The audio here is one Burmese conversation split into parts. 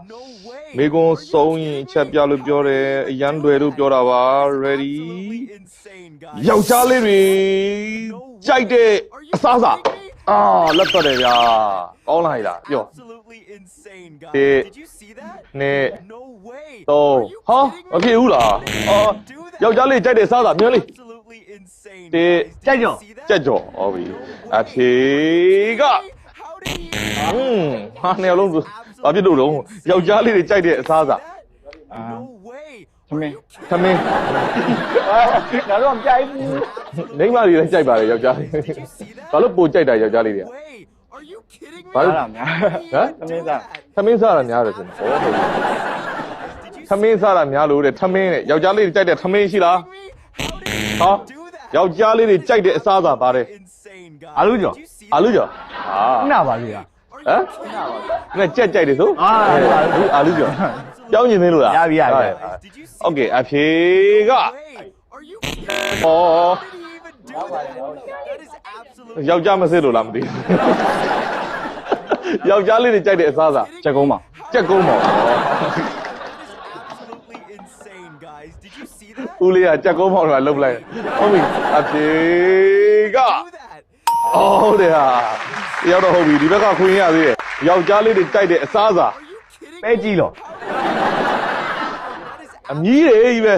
No way. မေကွန်စုံရင်အချက်ပြလို့ပြောတယ်အရန်လွယ်လို့ပြောတာပါ ready Absolutely insane, guys. ယောက်ျားလေးတွေကြိုက်တဲ့အစားအစာအာလက်တော့တယ်ဗျာကောင်းလာပြီလားပြော Absolutely insane, guys. Eh, Did you see that? နဲ့ No way. တော့ Are you ဟာ kidding မဖြစ်ဘူးလားအော် Do that. ယောက်ျားလေးကြိုက်တဲ့အစားအစာမြန်လေး Absolutely insane. Eh, guys. Did ကြိုက်ကြော် you see that? ကြက်ကြော်ဟောပြီ No အ way. ဖြေက How did he ဟွန်းဟာနေရာလုံးဆို ဘာဖြစ်လို့တော့ယောက်ျားလေးတွေကြိုက်တဲ့အစားအစာ No way. သမင်းသမင်းငါတို့မကြိုက်ဘူးမိန်းမတွေလည်းကြိုက်ပါတယ်ယောက်ျားလေးဘာလို့ပိုကြိုက်တာယောက်ျားလေးတွေက Way. Are you kidding me? ဘာလို့လားများဟမ်သမင်းစားသမင်းစားတာများတယ်ဆိုတော့ဟောဟုတ်ပြီ Did you သမင်းစားတာများလို့တဲ့သမင်းတဲ့ယောက်ျားလေးတွေကြိုက်တဲ့သမင်းရှိလား How did he ဟာ do that? ယောက်ျားလေးတွေကြိုက်တဲ့အစားအစာပါတယ် Insane, guys. အာလူကြော် Did you see အာလူ that? ကျော်ဟာခုနပါလေက Are ဟမ် you kidding me? နဲ့ကြက်ကြိုက်တယ်ဆို အာ အခုအာလူကျော်ပြောင်းကျင်သေးလို့လား ရပြီရပြီ ဟုတ် Did you see โอเคအဖြေက that? Way. Are you kidding me? ဩ How did he even do that? That is absolutely ယောက်ျားမစစ်လို့လားမသိဘူးယောက်ျားလေးတွေကြိုက်တဲ့အစားအစာ ချက်ကုန်းပါ ကြက်ကုန်းပါ That is absolutely insane, guys. Did you see that? ဦးလေးကကြက်ကုန်းပေါင်းတော့လှုပ်လိုက်ဟုတ်ပြီအဖြေက Do that. အော်ဟုတ်တယ်ဟာရောက်တော့ဟုတ်ပြီဒီဘက်ကခွင့်ရသေးတယ်ယောက်ျားလေးတွေကြိုက်တဲ့အစားအစာ Are you kidding ပဲကြည့်လို့ That is အမြည်တွေကြီးပဲ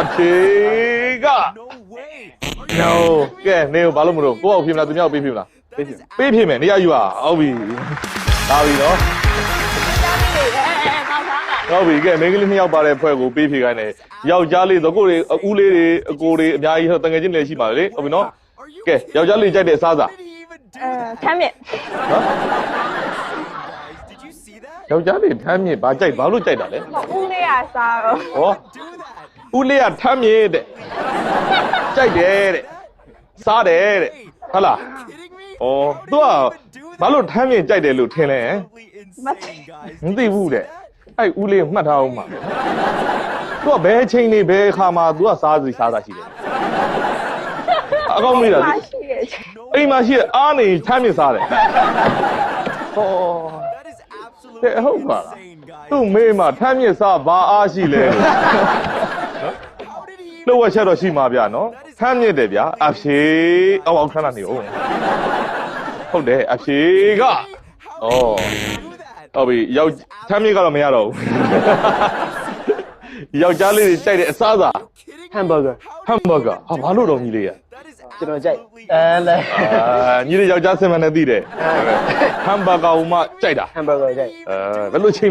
အဖြေက no way. no ကဲနေဘာလို့မလို့ကိုယ့်အောင်ဖြေမလားသူများကိုပေးဖြေမလား That is ပေးဖြေမယ်နေရာယူပါဟုတ်ပြီလာပြီနော်ဟုတ်ပြီကဲမိန်းကလေးနှစ်ယောက်ပါတဲ့ဖွဲ့ကိုပေးဖြေခိုင်းတယ်ယောက်ျားလေးဆိုကိုယ်တွေဦးလေးတွေအကိုတွေအများကြီးတငယ်ချင်းတွေရှိပါလေဟုတ်ပြီနော် Are you ကဲယောက်ျားလေးကြိုက်တဲ့အစားအစာ How did he even do အဲ that? ထမ်းမြင့်နော် Guys, did you see that? ယောက်ျားလေးထမ်းမြင့်ဘာကြိုက်ဘာလို့ကြိုက်တာလဲဦးလေးကစားတော့ဟော Do that. ဦးလေးကထမ်းမြင့်တဲ့ကြိုက်တယ်တဲ့စားတယ်တဲ့ဟုတ်လား Kidding me? ဩသူကဘာလို့ထမ်းမြင့်ကြိုက်တယ်လို့ထင်လဲ Absolutely insane, guys. မသိဘူးတဲ့အဲ့ဦးလေးမှတ်ထားအောင်ပါသူကဘယ်ချိန်နေဘယ်အခါမှာသူကစားစီစားတာရှိတယ် အကောင်းမိတာမရှိရဲ့အိမ်မှာရှိတဲ့အားနေထမ်းမြင့်စားတယ်ဟော That is absolutely တဲ့ဟုတ်ပါလား insane, guys. သူ့မေးမှာထမ်းမြင့်စားဘာအားရှိလဲ How did he even လှုပ်ဝက်ချက်တော့ရှိမှာဗျာနော်ထမ်းမြင့်တယ်ဗျာအဖြေအောက်အောက်ခဏနေအောင်ဟုတ်တယ်အဖြေက How ဩ did he do that? ဟုတ်ပြီယောက်ထမ်းမြင့်ကတော့မရတော့ဘူးယောက်ျားလေးတွေကြိုက်တဲ့အစားအစာ Kidding ဟမ်ဘာဂါဟမ်ဘာဂါဟာဘာလို့တော့ညီလေးရ That is ကျွန်တော်ကြိုက် absolutely အဲလဲအာညီလေးယောက်ျားစင်မနဲ့သိတယ်ဟမ်ဘာဂါဟိုမှကြိုက်တာဟမ်ဘာဂါကြိုက်အဲဘယ်လိုချိန်